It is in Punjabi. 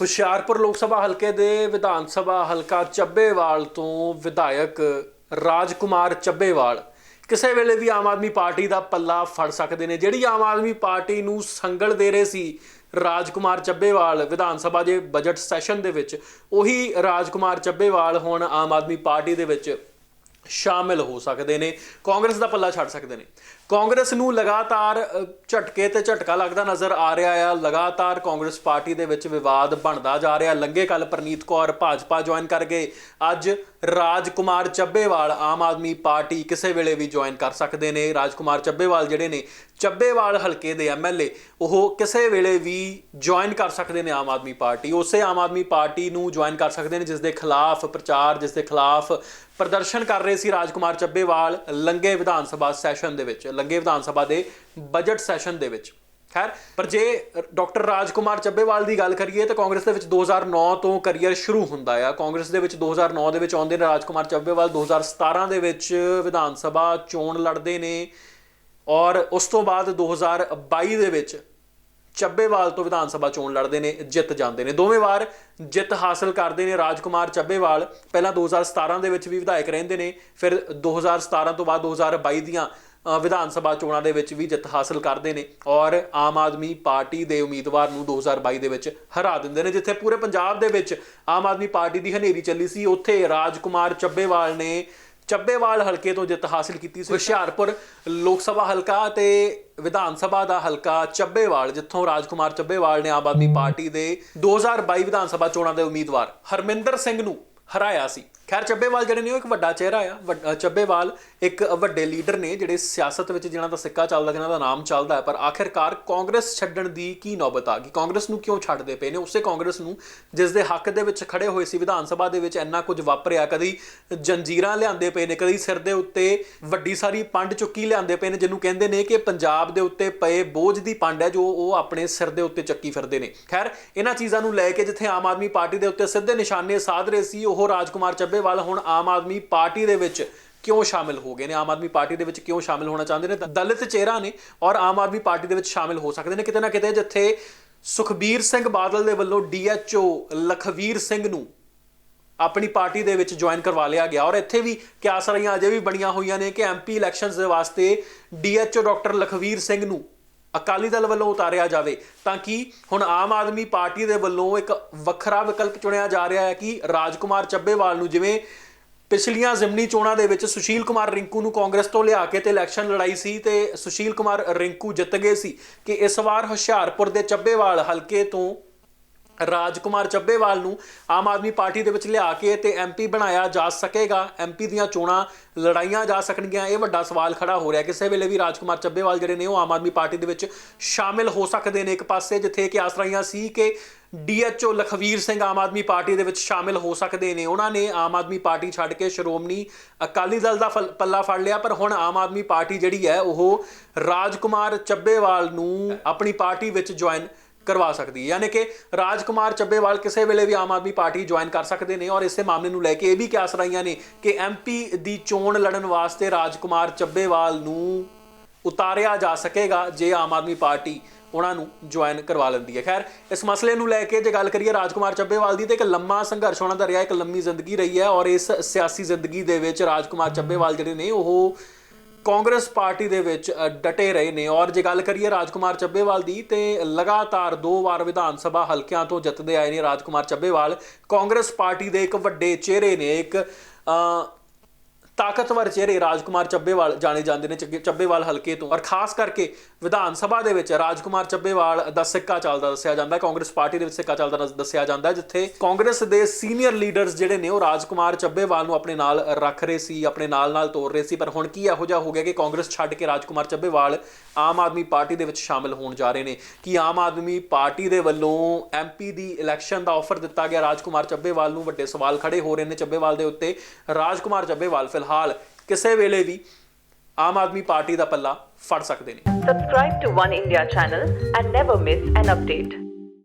ਹੁਸ਼ਿਆਰਪੁਰ ਲੋਕ ਸਭਾ ਹਲਕੇ ਦੇ ਵਿਧਾਨ ਸਭਾ ਹਲਕਾ ਚੱਬੇਵਾਲ ਤੋਂ ਵਿਧਾਇਕ ਰਾਜਕੁਮਾਰ ਚੱਬੇਵਾਲ ਕਿਸੇ ਵੇਲੇ ਵੀ ਆਮ ਆਦਮੀ ਪਾਰਟੀ ਦਾ ਪੱਲਾ ਫੜ ਸਕਦੇ ਨੇ। ਜਿਹੜੀ ਆਮ ਆਦਮੀ ਪਾਰਟੀ ਨੂੰ ਸੰਗਲ ਦੇ ਰਹੇ ਸੀ ਰਾਜਕੁਮਾਰ ਚੱਬੇਵਾਲ ਵਿਧਾਨ ਸਭਾ ਦੇ ਬਜਟ ਸੈਸ਼ਨ ਦੇ ਵਿੱਚ, ਉਹੀ ਰਾਜਕੁਮਾਰ ਚੱਬੇਵਾਲ ਹੁਣ ਆਮ ਆਦਮੀ ਪਾਰਟੀ ਦੇ ਵਿੱਚ ਸ਼ਾਮਿਲ ਹੋ ਸਕਦੇ ਨੇ। ਕਾਂਗਰਸ ਦਾ ਪੱਲਾ ਛੱਡ ਸਕਦੇ ਨੇ। ਕਾਂਗਰਸ ਨੂੰ ਲਗਾਤਾਰ ਝਟਕੇ ਤੇ ਝਟਕਾ ਲੱਗਦਾ ਨਜ਼ਰ ਆ ਰਿਹਾ ਆ। ਲਗਾਤਾਰ ਕਾਂਗਰਸ ਪਾਰਟੀ ਦੇ ਵਿੱਚ ਵਿਵਾਦ ਬਣਦਾ ਜਾ ਰਿਹਾ। ਲੰਗੇ ਕੱਲ ਪ੍ਰਨੀਤ ਕੌਰ ਭਾਜਪਾ ਜੁਆਇਨ ਕਰ ਗਏ। ਅੱਜ ਰਾਜਕੁਮਾਰ ਚੱਬੇਵਾਲ ਆਮ ਆਦਮੀ ਪਾਰਟੀ ਕਿਸੇ ਵੇਲੇ ਵੀ ਜੁਆਇਨ ਕਰ ਸਕਦੇ ਨੇ। ਰਾਜਕੁਮਾਰ ਚੱਬੇਵਾਲ ਜਿਹੜੇ ਨੇ ਚੱਬੇਵਾਲ ਹਲਕੇ ਦੇ ਐਮਐਲਏ ਉਹ ਕਿਸੇ ਵੇਲੇ ਵੀ ਜੁਆਇਨ ਕਰ ਸਕਦੇ ਨੇ ਆਮ ਆਦਮੀ ਪਾਰਟੀ। ਉਸੇ ਆਮ ਆਦਮੀ ਪਾਰਟੀ ਨੂੰ ਜੁਆਇਨ ਕਰ ਸਕਦੇ ਨੇ ਜਿਸ ਦੇ ਖਿਲਾਫ ਪ੍ਰਚਾਰ ਜਿਸ ਦੇ ਖਿਲਾਫ ਪ੍ਰਦਰਸ਼ਨ ਕਰ ਰਹੇ ਸੀ ਰਾਜਕੁਮਾਰ ਚੱਬੇਵਾਲ ਲੰਗੇ ਵਿਧਾਨ ਸਭਾ ਸੈਸ਼ਨ ਦੇ ਵਿੱਚ, ਲੰਗੇ ਵਿਧਾਨ ਸਭਾ ਦੇ ਬਜਟ ਸੈਸ਼ਨ ਦੇ ਵਿੱਚ। ਖੈਰ, ਪਰ ਜੇ ਡਾਕਟਰ ਰਾਜਕੁਮਾਰ ਚੱਬੇਵਾਲ ਦੀ ਗੱਲ ਕਰੀਏ ਤਾਂ ਕਾਂਗਰਸ ਦੇ ਵਿੱਚ 2009 ਤੋਂ ਕੈਰੀਅਰ ਸ਼ੁਰੂ ਹੁੰਦਾ ਆ। ਕਾਂਗਰਸ ਦੇ ਵਿੱਚ 2009 ਦੇ ਵਿੱਚ ਆਉਂਦੇ ਨੇ ਰਾਜਕੁਮਾਰ ਚੱਬੇਵਾਲ 2017 ਦੇ ਵਿੱਚ ਵਿਧਾਨ ਸਭਾ ਚੋਣ ਲੜਦੇ ਨੇ। ਔਰ ਉਸ ਤੋਂ ਬਾਅਦ 2022 ਦੇ ਵਿੱਚ ਚੱਬੇਵਾਲ ਤੋਂ ਵਿਧਾਨ ਸਭਾ ਚੋਣ ਲੜਦੇ ਨੇ, ਜਿੱਤ ਜਾਂਦੇ ਨੇ। ਦੋਵੇਂ ਵਾਰ ਜਿੱਤ ਹਾਸਲ ਕਰਦੇ ਨੇ ਰਾਜਕੁਮਾਰ ਚੱਬੇਵਾਲ। ਪਹਿਲਾਂ 2017 ਦੇ ਵਿੱਚ ਵੀ ਵਿਧਾਇਕ ਰਹਿੰਦੇ ਨੇ, ਫਿਰ 2017 ਤੋਂ ਬਾਅਦ 2022 ਦੀਆਂ ਵਿਧਾਨ ਸਭਾ ਚੋਣਾਂ ਦੇ ਵਿੱਚ ਵੀ ਜਿੱਤ ਹਾਸਲ ਕਰਦੇ ਨੇ ਔਰ ਆਮ ਆਦਮੀ ਪਾਰਟੀ ਦੇ ਉਮੀਦਵਾਰ ਨੂੰ 2022 ਦੇ ਵਿੱਚ ਹਰਾ ਦਿੰਦੇ ਨੇ, ਜਿੱਥੇ ਪੂਰੇ ਪੰਜਾਬ ਦੇ ਵਿੱਚ ਆਮ ਆਦਮੀ ਪਾਰਟੀ ਦੀ ਹਨੇਰੀ ਚੱਲੀ ਸੀ। ਉੱਥੇ ਰਾਜਕੁਮਾਰ ਚੱਬੇਵਾਲ ਨੇ ਚੱਬੇਵਾਲ ਹਲਕੇ ਤੋਂ ਜਿੱਤ ਹਾਸਲ ਕੀਤੀ ਸੀ। ਹੁਸ਼ਿਆਰਪੁਰ ਲੋਕ ਸਭਾ ਹਲਕਾ ਤੇ ਵਿਧਾਨ ਸਭਾ ਦਾ ਹਲਕਾ ਚੱਬੇਵਾਲ, ਜਿੱਥੋਂ ਰਾਜਕੁਮਾਰ ਚੱਬੇਵਾਲ ਨੇ ਆਮ ਆਦਮੀ ਪਾਰਟੀ ਦੇ 2022 ਵਿਧਾਨ ਸਭਾ ਚੋਣਾਂ ਦੇ ਉਮੀਦਵਾਰ ਹਰਮਿੰਦਰ ਸਿੰਘ ਨੂੰ ਹਰਾਇਆ ਸੀ। ਖੈਰ, ਚੱਬੇਵਾਲ ਜਿਹੜੇ ਨੇ ਉਹ ਇੱਕ ਵੱਡਾ ਚਿਹਰਾ ਆ। ਵੱਡ- ਚੱਬੇਵਾਲ ਇੱਕ ਵੱਡੇ ਲੀਡਰ ਨੇ ਜਿਹੜੇ ਸਿਆਸਤ ਵਿੱਚ ਜਿਹਨਾਂ ਦਾ ਸਿੱਕਾ ਚੱਲਦਾ ਜਿਹਨਾਂ ਦਾ ਨਾਮ ਚੱਲਦਾ ਪਰ ਆਖਿਰਕਾਰ ਕਾਂਗਰਸ ਛੱਡਣ ਦੀ ਕੀ ਨੌਬਤ ਆ ਗਈ? ਕਾਂਗਰਸ ਨੂੰ ਕਿਉਂ ਛੱਡਦੇ ਪਏ ਨੇ? ਉਸੇ ਕਾਂਗਰਸ ਨੂੰ ਜਿਸ ਦੇ ਹੱਕ ਦੇ ਵਿੱਚ ਖੜੇ ਹੋਏ ਸੀ ਵਿਧਾਨ ਸਭਾ ਦੇ ਵਿੱਚ ਇੰਨਾ ਕੁਝ ਵਾਪਰਿਆ, ਕਦੀ ਜੰਜੀਰਾਂ ਲਿਆਂਦੇ ਪਏ ਨੇ, ਕਦੀ ਸਿਰ ਦੇ ਉੱਤੇ ਵੱਡੀ ਸਾਰੀ ਪੰਡ ਚੁੱਕੀ ਲਿਆਂਦੇ ਪਏ ਨੇ, ਜਿਹਨੂੰ ਕਹਿੰਦੇ ਨੇ ਕਿ ਪੰਜਾਬ ਦੇ ਉੱਤੇ ਪਏ ਬੋਝ ਦੀ ਪੰਡ ਹੈ, ਜੋ ਉਹ ਆਪਣੇ ਸਿਰ ਦੇ ਉੱਤੇ ਚੱਕੀ ਫਿਰਦੇ ਨੇ। ਖੈਰ, ਇਹਨਾਂ ਚੀਜ਼ਾਂ ਨੂੰ ਲੈ ਕੇ ਜਿੱਥੇ ਆਮ ਆਦਮੀ ਪਾਰਟੀ ਦੇ ਉੱਤੇ ਸਿੱਧੇ ਨਿਸ਼ਾਨੇ ਸਾਧ ਰਹੇ ਸੀ, ਉਹ ਰਾਜਕੁਮਾਰ ਚੱਬੇਵਾਲ ਹੁਣ ਆਮ ਆਦਮੀ ਪਾਰਟੀ ਦੇ ਵਿੱਚ ਕਿਉਂ ਸ਼ਾਮਿਲ ਹੋ ਗਏ ਨੇ? ਆਮ ਆਦਮੀ ਪਾਰਟੀ ਦੇ ਵਿੱਚ ਕਿਉਂ ਸ਼ਾਮਿਲ ਹੋਣਾ ਚਾਹੁੰਦੇ ਨੇ? ਦਲਿਤ ਚਿਹਰਾ ਨੇ ਔਰ ਆਮ ਆਦਮੀ ਪਾਰਟੀ ਦੇ ਵਿੱਚ ਸ਼ਾਮਿਲ ਹੋ ਸਕਦੇ ਨੇ। ਕਿਤੇ ਨਾ ਕਿਤੇ ਜਿੱਥੇ ਸੁਖਬੀਰ ਸਿੰਘ ਬਾਦਲ ਦੇ ਵੱਲੋਂ ਡੀਐਚਓ ਲਖਵੀਰ ਸਿੰਘ ਨੂੰ ਆਪਣੀ ਪਾਰਟੀ ਦੇ ਵਿੱਚ ਜੁਆਇਨ ਕਰਵਾ ਲਿਆ ਗਿਆ। ਔਰ ਇੱਥੇ ਵੀ ਕਿਆਸ ਰਹੀਆਂ ਅਜੇ ਵੀ ਬਣੀਆਂ ਹੋਈਆਂ ਨੇ ਕਿ ਐਮਪੀ ਇਲੈਕਸ਼ਨਸ ਦੇ ਵਾਸਤੇ ਡੀਐਚਓ ਡਾਕਟਰ ਲਖਵੀਰ ਸਿੰਘ ਨੂੰ ਅਕਾਲੀ ਦਲ ਵੱਲੋਂ ਉਤਾਰਿਆ ਜਾਵੇ। ਤਾਂ ਕਿ ਹੁਣ ਆਮ ਆਦਮੀ ਪਾਰਟੀ ਦੇ ਵੱਲੋਂ ਇੱਕ ਵੱਖਰਾ ਵਿਕਲਪ ਚੁਣਿਆ ਜਾ ਰਿਹਾ ਹੈ ਕਿ ਰਾਜਕੁਮਾਰ ਚੱਬੇਵਾਲ ਨੂੰ ਜਿਵੇਂ ਪਿਛਲੀਆਂ ਜ਼ਿਮਨੀ ਚੋਣਾਂ ਦੇ ਵਿੱਚ ਸੁਸ਼ੀਲ ਕੁਮਾਰ ਰਿੰਕੂ ਨੂੰ ਕਾਂਗਰਸ ਤੋਂ ਲਿਆ ਕੇ ਤੇ ਇਲੈਕਸ਼ਨ ਲੜਾਈ ਸੀ ਤੇ ਸੁਸ਼ੀਲ ਕੁਮਾਰ ਰਿੰਕੂ ਜਿੱਤ ਗਏ ਸੀ ਕਿ ਇਸ ਵਾਰ ਹੁਸ਼ਿਆਰਪੁਰ ਦੇ ਚੱਬੇਵਾਲ ਹਲਕੇ ਤੋਂ ਰਾਜਕੁਮਾਰ ਚੱਬੇਵਾਲ ਨੂੰ ਆਮ ਆਦਮੀ ਪਾਰਟੀ ਦੇ ਵਿੱਚ ਲਿਆ ਕੇ ਤੇ ਐਮਪੀ ਬਣਾਇਆ ਜਾ ਸਕੇਗਾ। ਐਮਪੀ ਦੀਆਂ ਚੋਣਾਂ ਲੜਾਈਆਂ ਜਾ ਸਕਣਗੀਆਂ। ਇਹ ਵੱਡਾ ਸਵਾਲ ਖੜਾ ਹੋ ਰਿਹਾ ਕਿਸੇ ਵੇਲੇ ਵੀ ਰਾਜਕੁਮਾਰ ਚੱਬੇਵਾਲ ਜਿਹੜੇ ਨੇ, ਉਹ ਆਮ ਆਦਮੀ ਪਾਰਟੀ ਦੇ ਵਿੱਚ ਸ਼ਾਮਿਲ ਹੋ ਸਕਦੇ ਨੇ ਇੱਕ ਪਾਸੇ, ਜਿੱਥੇ ਕਿ ਆਸਰਾਈਆਂ ਸੀ ਕਿ ਡੀਐਚਓ ਲਖਵੀਰ ਸਿੰਘ ਆਮ ਆਦਮੀ ਪਾਰਟੀ ਦੇ ਵਿੱਚ ਸ਼ਾਮਿਲ ਹੋ ਸਕਦੇ ਨੇ। ਉਹਨਾਂ ਨੇ ਆਮ ਆਦਮੀ ਪਾਰਟੀ ਛੱਡ ਕੇ ਸ਼੍ਰੋਮਣੀ ਅਕਾਲੀ ਦਲ ਦਾ ਫਲ- ਪੱਲਾ ਫੜ ਲਿਆ, ਪਰ ਹੁਣ ਆਮ ਆਦਮੀ ਪਾਰਟੀ ਜਿਹੜੀ ਹੈ, ਉਹ ਰਾਜਕੁਮਾਰ ਚੱਬੇਵਾਲ ਨੂੰ ਆਪਣੀ ਪਾਰਟੀ ਵਿੱਚ ਜੁਆਇਨ ਕਰਵਾ ਸਕਦੀ ਹੈ। ਯਾਨੀ ਕਿ ਰਾਜਕੁਮਾਰ ਚੱਬੇਵਾਲ ਕਿਸੇ ਵੇਲੇ ਵੀ ਆਮ ਆਦਮੀ ਪਾਰਟੀ ਜੁਆਇਨ ਕਰ ਸਕਦੇ ਨੇ ਔਰ ਇਸੇ ਮਾਮਲੇ ਨੂੰ ਲੈ ਕੇ ਇਹ ਵੀ ਕਿਆਸ ਰਹੀਆਂ ਨੇ ਕਿ ਐਮਪੀ ਦੀ ਚੋਣ ਲੜਨ ਵਾਸਤੇ ਰਾਜਕੁਮਾਰ ਚੱਬੇਵਾਲ ਨੂੰ ਉਤਾਰਿਆ ਜਾ ਸਕੇਗਾ ਜੇ ਆਮ ਆਦਮੀ ਪਾਰਟੀ ਉਹਨਾਂ ਨੂੰ ਜੁਆਇਨ ਕਰਵਾ ਲੈਂਦੀ ਹੈ। ਖੈਰ, ਇਸ ਮਸਲੇ ਨੂੰ ਲੈ ਕੇ ਜੇ ਗੱਲ ਕਰੀਏ ਰਾਜਕੁਮਾਰ ਚੱਬੇਵਾਲ ਦੀ ਤੇ ਇੱਕ ਲੰਮਾ ਸੰਘਰਸ਼ ਉਹਨਾਂ ਦਾ ਰਿਹਾ, ਇੱਕ ਲੰਮੀ ਜ਼ਿੰਦਗੀ ਰਹੀ ਹੈ ਔਰ ਇਸ ਸਿਆਸੀ ਜ਼ਿੰਦਗੀ ਦੇ ਵਿੱਚ ਰਾਜਕੁਮਾਰ ਚੱਬੇਵਾਲ ਜਿਹੜੇ ਨੇ ਉਹ ਕਾਂਗਰਸ ਪਾਰਟੀ ਦੇ ਵਿੱਚ ਡਟੇ ਰਹੇ ਨੇ। ਔਰ ਜੇ ਗੱਲ ਕਰੀਏ ਰਾਜਕੁਮਾਰ ਚੱਬੇਵਾਲ ਦੀ, ਤੇ ਲਗਾਤਾਰ ਦੋ ਵਾਰ ਵਿਧਾਨ ਸਭਾ ਹਲਕਿਆਂ ਤੋਂ ਜਿੱਤਦੇ ਆਏ ਨੇ ਰਾਜਕੁਮਾਰ ਚੱਬੇਵਾਲ। ਕਾਂਗਰਸ ਪਾਰਟੀ ਦੇ ਇੱਕ ਵੱਡੇ ਚਿਹਰੇ ਨੇ, ਇੱਕ ਤਾਕਤਵਰ ਚਿਹਰੇ ਰਾਜਕੁਮਾਰ ਚੱਬੇਵਾਲ ਜਾਣੇ ਜਾਂਦੇ ਨੇ ਚੱਗੇ- ਚੱਬੇਵਾਲ ਹਲਕੇ ਤੋਂ। ਔਰ ਖਾਸ ਕਰਕੇ ਵਿਧਾਨ ਸਭਾ ਦੇ ਵਿੱਚ ਰਾਜਕੁਮਾਰ ਚੱਬੇਵਾਲ ਦਾ ਸਿੱਕਾ ਚੱਲਦਾ ਦੱਸਿਆ ਜਾਂਦਾ ਹੈ। ਕਾਂਗਰਸ ਪਾਰਟੀ ਦੇ ਵਿੱਚ ਸਿੱਕਾ ਚੱਲਦਾ ਨਸ- ਦੱਸਿਆ ਜਾਂਦਾ ਹੈ, ਜਿੱਥੇ ਕਾਂਗਰਸ ਦੇ ਸੀਨੀਅਰ ਲੀਡਰਸ ਜਿਹੜੇ ਨੇ ਉਹ ਰਾਜਕੁਮਾਰ ਚੱਬੇਵਾਲ ਨੂੰ ਆਪਣੇ ਨਾਲ ਰੱਖ ਰਹੇ ਸੀ, ਆਪਣੇ ਨਾਲ ਨਾਲ ਤੋਰ ਰਹੇ ਸੀ। ਪਰ ਹੁਣ ਕੀ ਇਹੋ ਜਿਹਾ ਹੋ ਗਿਆ ਕਿ ਕਾਂਗਰਸ ਛੱਡ ਕੇ ਰਾਜਕੁਮਾਰ ਚੱਬੇਵਾਲ ਆਮ ਆਦਮੀ ਪਾਰਟੀ ਦੇ ਵਿੱਚ ਸ਼ਾਮਿਲ ਹੋਣ ਜਾ ਰਹੇ ਨੇ? ਕਿ ਆਮ ਆਦਮੀ ਪਾਰਟੀ ਦੇ ਵੱਲੋਂ ਐਮਪੀ ਦੀ ਇਲੈਕਸ਼ਨ ਦਾ ਆਫਰ ਦਿੱਤਾ ਗਿਆ? ਰਾਜਕੁਮਾਰ ਚੱਬੇਵਾਲ ਨੂੰ ਵੱਡੇ ਸਵਾਲ ਖੜੇ ਹੋ ਰਹੇ ਨੇ ਚੱਬੇਵਾਲ ਦੇ ਉੱਤੇ। ਰਾਜਕੁਮਾਰ ਚੱਬੇਵਾਲ ਫਿਲਹਾਲ ਫਿਲਹਾਲ ਕਿਸੇ ਵੇਲੇ ਵੀ ਆਮ ਆਦਮੀ ਪਾਰਟੀ ਦਾ ਪੱਲਾ ਫੜ ਸਕਦੇ ਨੇ subscribe to one India channel and never miss an update